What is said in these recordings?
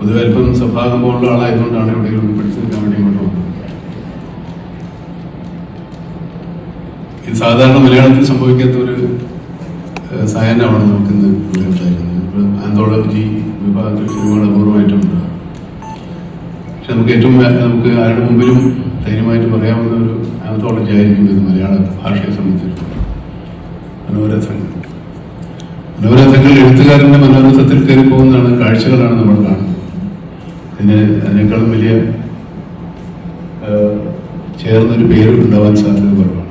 പൊതുവെ ഇപ്പം സ്വഭാവം പോലുള്ള ആളായതുകൊണ്ടാണ് ഇവിടെ പഠിച്ചു നിൽക്കാൻ വേണ്ടി ഇങ്ങോട്ട് ഇത് സാധാരണ മലയാളത്തിൽ സംഭവിക്കാത്ത ഒരു അവിടെ നമുക്ക് ഇന്ന് ആന്തോളജി വിഭാഗത്തിൽ ഒരുപാട് അപൂർവമായിട്ടുണ്ട്. പക്ഷെ നമുക്ക് ഏറ്റവും നമുക്ക് ആരുടെ മുമ്പിലും ധൈര്യമായിട്ട് പറയാവുന്ന ഒരു ആന്തോളജി ആയിരിക്കും ഇത് മലയാള ഭാഷയെ സംബന്ധിച്ചിടത്തോളം. മനോരഥങ്ങൾ. മനോരഥങ്ങൾ എഴുത്തുകാരന്റെ മനോരഥത്തിൽ കയറി പോകുന്നതാണ് കാഴ്ചകളാണ് നമ്മൾ കാണുന്നത്. ഇതിന് അതിനേക്കാളും വലിയ ചേർന്നൊരു പേര് ഉണ്ടാവാൻ സാധ്യത കുറവാണ്.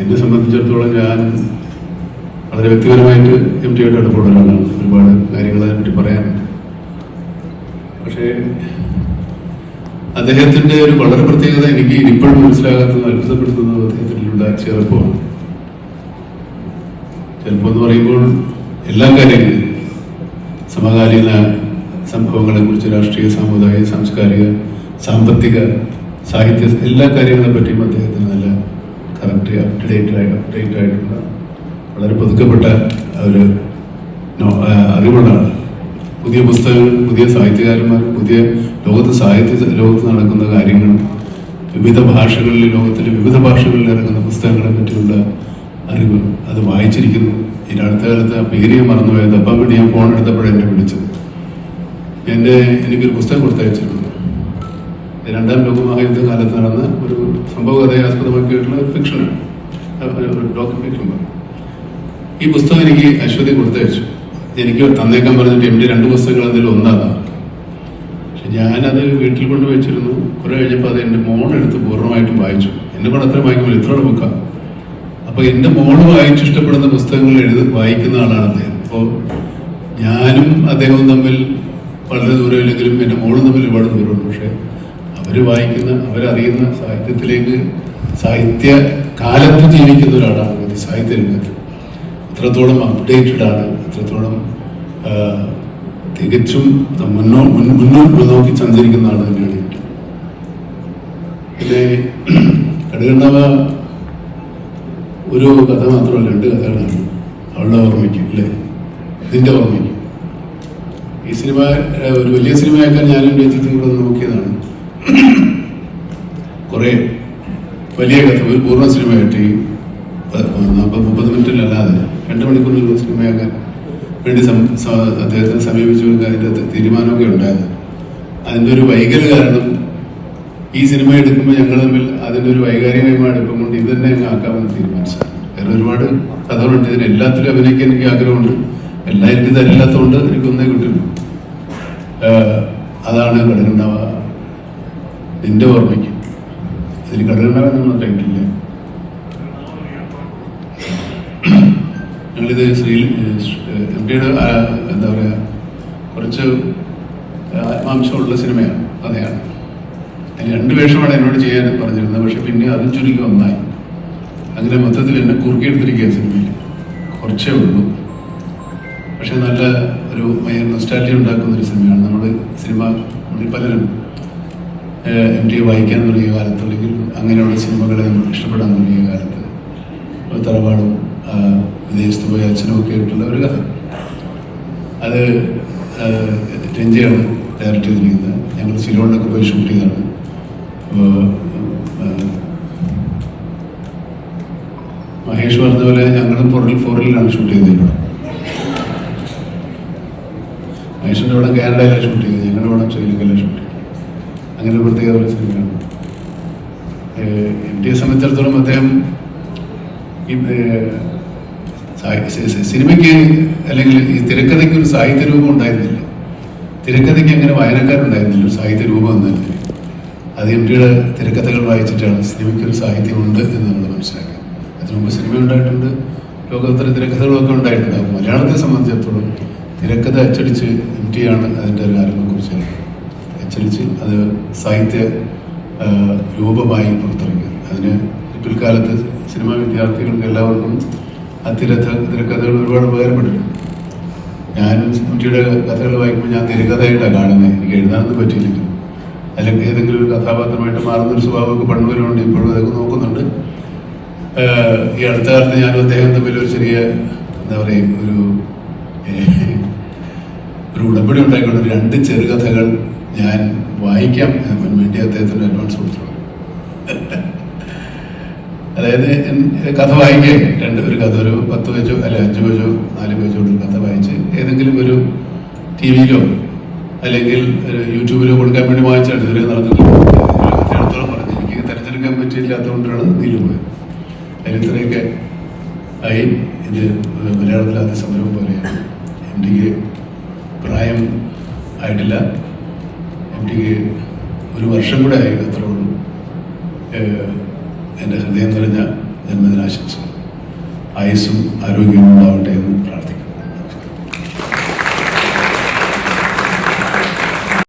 എന്നെ സംബന്ധിച്ചിടത്തോളം ഞാൻ വളരെ വ്യക്തിപരമായിട്ട് എം ടി ആയിട്ട് അടുപ്പുള്ള ഒരാളാണ്. ഒരുപാട് കാര്യങ്ങൾ അതിനെപ്പറ്റി പറയാനുണ്ട്. പക്ഷേ അദ്ദേഹത്തിന്റെ ഒരു വളരെ പ്രത്യേകത എനിക്ക് ഇപ്പോഴും മനസ്സിലാകാത്തതും അത്ഭുതപ്പെടുത്തുന്നതും അദ്ദേഹത്തിലുള്ള ചെറുപ്പമാണ് ചെറുപ്പം എന്ന് പറയുമ്പോൾ എല്ലാ കാര്യങ്ങളും സമകാലീന സംഭവങ്ങളെ കുറിച്ച് രാഷ്ട്രീയ സാമുദായിക സാംസ്കാരിക സാമ്പത്തിക സാഹിത്യ എല്ലാ കാര്യങ്ങളെ പറ്റിയും അദ്ദേഹത്തിന് നല്ല കറക്റ്റ് അപ് ടു ഡേറ്റ് ആയി അപ്ഡേറ്റ് ആയിട്ടുള്ള വളരെ പുതുക്കപ്പെട്ട ഒരു നോ- ആ, അറിവുള്ള ആൾ. പുതിയ പുസ്തകങ്ങൾ പുതിയ സാഹിത്യകാരന്മാർ പുതിയ ലോകത്ത് സാഹിത്യ ലോകത്ത് നടക്കുന്ന കാര്യങ്ങളും വിവിധ ഭാഷകളിൽ ലോകത്തിലെ വിവിധ ഭാഷകളിൽ ഇറങ്ങുന്ന പുസ്തകങ്ങളെ പറ്റിയുള്ള അറിവ് അത് വായിച്ചിരിക്കുന്നു. ഈ അടുത്ത കാലത്ത് പേര് ഞാൻ മറന്നുപോയത്. അപ്പം വേണ്ടി ഞാൻ ഫോൺ എടുത്തപ്പോഴെന്നെ വിളിച്ചത്. എന്റെ എനിക്കൊരു പുസ്തകം കൊടുത്തയച്ചിരുന്നു രണ്ടാം ലോകമഹായുദ്ധ കാലത്ത് നടന്ന ഒരു സംഭവ കഥയെ ആസ്പദമാക്കിയിട്ടുള്ള ഒരു ഫിക്ഷനാണ് ഒരു ഈ പുസ്തകം എനിക്ക് അശ്വതി കൊടുത്തയച്ചു. എനിക്ക് തന്നേക്കാൻ പറഞ്ഞിട്ട് എന്റെ രണ്ട് പുസ്തകങ്ങൾ അതിൽ ഒന്നാണ്. പക്ഷെ ഞാനത് വീട്ടിൽ കൊണ്ട് വെച്ചിരുന്നു. കുറെ കഴിഞ്ഞപ്പോൾ അത് എന്റെ മോളെടുത്ത് പൂർണമായിട്ടും വായിച്ചു. എന്നെ കൂടെ അത്ര വായിക്കുമ്പോൾ ഇത്രയുള്ള ബുക്കാണ് അപ്പോൾ എന്റെ മോൾ വായിച്ച് ഇഷ്ടപ്പെടുന്ന പുസ്തകങ്ങൾ എഴുതി വായിക്കുന്ന ആളാണ് അദ്ദേഹം. അപ്പോൾ ഞാനും അദ്ദേഹവും തമ്മിൽ വളരെ ദൂരമില്ലെങ്കിലും എന്റെ മോളും തമ്മിൽ ഒരുപാട് ദൂരമുണ്ട്. പക്ഷേ അവർ വായിക്കുന്ന അവരറിയുന്ന സാഹിത്യത്തിലേക്ക് സാഹിത്യ കാലത്ത് ജീവിക്കുന്ന ഒരാളാണ് ഇത് സാഹിത്യ രംഗത്ത് എത്രത്തോളം അപ്ഡേറ്റഡ് ആണ് എത്രത്തോളം തികച്ചും മുന്നോ മുന്നോട്ട് നോക്കി സഞ്ചരിക്കുന്ന ആൾ തന്നെയാണ് പിന്നെ കടുകണ്ണവ ഒരു കഥ മാത്രമല്ല രണ്ട് കഥകളാണ് അവളുടെ ഓർമ്മയ്ക്ക് അല്ലേ? ഇതിന്റെ ഓർമ്മയ്ക്ക്. ഈ സിനിമ ഒരു വലിയ സിനിമയാക്കാൻ ഞാനും രഞ്ജിത്തും കൂടെ നോക്കിയതാണ് കുറേ വലിയ കഥ ഒരു പൂർണ സിനിമയായിട്ട് ഈ മുപ്പത് മിനിറ്റിലല്ലാതെ രണ്ട് മണിക്കൂറിലുള്ള സിനിമയാക്കാൻ വേണ്ടി അദ്ദേഹത്തിന് സമീപിച്ചുകൊണ്ട് അതിന്റെ തീരുമാനമൊക്കെ ഉണ്ടായത്. അതിന്റെ ഒരു വൈകൽ കാരണം ഈ സിനിമ എടുക്കുമ്പോൾ ഞങ്ങൾ തമ്മിൽ അതിന്റെ ഒരു വൈകാരികമായ അടുപ്പം കൊണ്ട് ഇത് തന്നെ ആക്കാമെന്ന് തീരുമാനിച്ചു വേറെ ഒരുപാട് കഥകളുണ്ട് ഇതിന് എല്ലാത്തിലും അഭിനയിക്കാൻ എനിക്ക് ആഗ്രഹമുണ്ട്. എല്ലാം എനിക്ക് തരില്ലാത്തതുകൊണ്ട് എനിക്കൊന്നേ അതാണ് കടകണ്ണവ നിന്റെ ഓർമ്മയ്ക്ക്. അതിൽ കടകണ്ണവ നിങ്ങൾ ടൈറ്റില്ല ഞങ്ങളിത് ശ്രീ എം ടിയുടെ എന്താ പറയുക കുറച്ച് ആത്മാംശമുള്ള സിനിമയാണ്. അതെയാണ് അതിന് രണ്ട് വേഷമാണ് എന്നോട് ചെയ്യാൻ പറഞ്ഞിരുന്നത്. പക്ഷെ പിന്നെ അതും ചുരുക്കി ഒന്നായി. അങ്ങനെ മൊത്തത്തിൽ എന്നെ കുറുക്കിയെടുത്തിരിക്കുക സിനിമയിൽ. കുറച്ചേ ഉള്ളൂ. പക്ഷെ നല്ല ഒരു നൊസ്റ്റാലിറ്റി ഉണ്ടാക്കുന്ന ഒരു സിനിമയാണ്. നമ്മൾ സിനിമ നമ്മളിൽ പലരും എം ടി വായിക്കാൻ തുടങ്ങിയ കാലത്ത് അല്ലെങ്കിൽ അങ്ങനെയുള്ള സിനിമകളെ നമുക്ക് ഇഷ്ടപ്പെടാൻ തുടങ്ങിയ കാലത്ത് തറവാടും വിദേശത്ത് പോയ അച്ഛനും ഒക്കെ ആയിട്ടുള്ള ഒരു കഥ. അത് രഞ്ജയാണ് ഡയറക്റ്റ് ചെയ്തിരിക്കുന്നത്. ഞങ്ങൾ സിലോണിലൊക്കെ പോയി ഷൂട്ട് ചെയ്തതാണ്. അപ്പോൾ മഹേഷ് പറഞ്ഞ പോലെ ഞങ്ങളും ഫോറിൽ ഫോറിലാണ് ഷൂട്ട് ചെയ്തത് മഹേഷിന്റെ ഇവിടെ കാനഡയിലാണ് ഷൂട്ട് ചെയ്തത് ഞങ്ങളുടെ ഇവിടെ ശ്രീലങ്കയിലാണ് ഷൂട്ട് ചെയ്തത് അങ്ങനെ ഒരു പ്രത്യേക ഒരു സിനിമയാണ്. എൻ ടിയെ സംബന്ധിച്ചിടത്തോളം അദ്ദേഹം സിനിമയ്ക്ക് അല്ലെങ്കിൽ ഈ തിരക്കഥയ്ക്ക് ഒരു സാഹിത്യ രൂപം ഉണ്ടായിരുന്നില്ല. തിരക്കഥയ്ക്ക് അങ്ങനെ വായനക്കാരുണ്ടായിരുന്നില്ല. ഒരു സാഹിത്യ രൂപം എന്നല്ല അത് എം ടിയുടെ തിരക്കഥകൾ വായിച്ചിട്ടാണ് സിനിമയ്ക്ക് ഒരു സാഹിത്യമുണ്ട് എന്ന് നമ്മൾ മനസ്സിലാക്കി അതിനു മുമ്പ് സിനിമ ഉണ്ടായിട്ടുണ്ട്. ലോകോത്തര തിരക്കഥകളൊക്കെ ഉണ്ടായിട്ടുണ്ടാകും മലയാളത്തെ സംബന്ധിച്ചിടത്തോളം തിരക്കഥ അച്ചടിച്ച് എം ടി ആണ് അതിന്റെ ഒരു കുറിച്ചത് അച്ചടിച്ച് അത് സാഹിത്യ രൂപമായി പുറത്തിറങ്ങി അതിന് പിൽക്കാലത്ത് സിനിമാ വിദ്യാർത്ഥികൾക്ക് എല്ലാവർക്കും ആ തിരക്കഥ തിരക്കഥകൾ ഒരുപാട് ഉപകാരപ്പെട്ടിട്ടുണ്ട് ഞാൻ കുട്ടിയുടെ കഥകൾ വായിക്കുമ്പോൾ ഞാൻ തിരക്കഥയായിട്ടാണ് കാണുന്നത്. എനിക്ക് എഴുതാനൊന്നും പറ്റിയില്ലെങ്കിൽ അല്ലെങ്കിൽ ഏതെങ്കിലും ഒരു കഥാപാത്രമായിട്ട് മാറുന്നൊരു സ്വഭാവമൊക്കെ പണ്ടുവരുന്നുണ്ട് ഇപ്പോഴും അതൊക്കെ നോക്കുന്നുണ്ട്. ഈ അടുത്ത കാലത്ത് ഞാനും അദ്ദേഹം തമ്മിൽ ഒരു ചെറിയ എന്താ പറയുക ഒരു ഒരു ഉടമ്പടി ഉണ്ടായിക്കൊണ്ട് രണ്ട് ചെറുകഥകൾ ഞാൻ വായിക്കാം. എന്ന് വേണ്ടി അദ്ദേഹത്തിന് അഡ്വാൻസ് കൊടുത്തു അതായത് കഥ വായിക്കേ. രണ്ട് ഒരു കഥ ഒരു പത്ത് പേജോ അല്ല അഞ്ച് പേജോ നാല് പേജോ ഒരു കഥ വായിച്ച് ഏതെങ്കിലും ഒരു ടി വിയിലോ അല്ലെങ്കിൽ ഒരു യൂട്യൂബിലോ കൊടുക്കാൻ വേണ്ടി വായിച്ചാണ് ഇതുവരെ നടന്നിട്ടില്ല. അടുത്തോളം പറഞ്ഞു എനിക്ക് തിരഞ്ഞെടുക്കാൻ പറ്റിയില്ലാത്തതുകൊണ്ടാണ് ഇതിൽ പോയത്. അതിൽ ഇത്രയൊക്കെ ആയി. ഇത് മലയാളത്തിൽ ആദ്യ സമരം പോലെയാണ്. എം ഡിക്ക് പ്രായം ആയിട്ടില്ല. എനിക്ക് ഒരു വർഷം കൂടെ ആയി അത്രേ ഉള്ളൂ. എന്റെ ഹൃദയം നിറഞ്ഞ ജന്മദിനാശംസ ആയുസ്സും ആരോഗ്യവും ഉണ്ടാവട്ടെ എന്ന്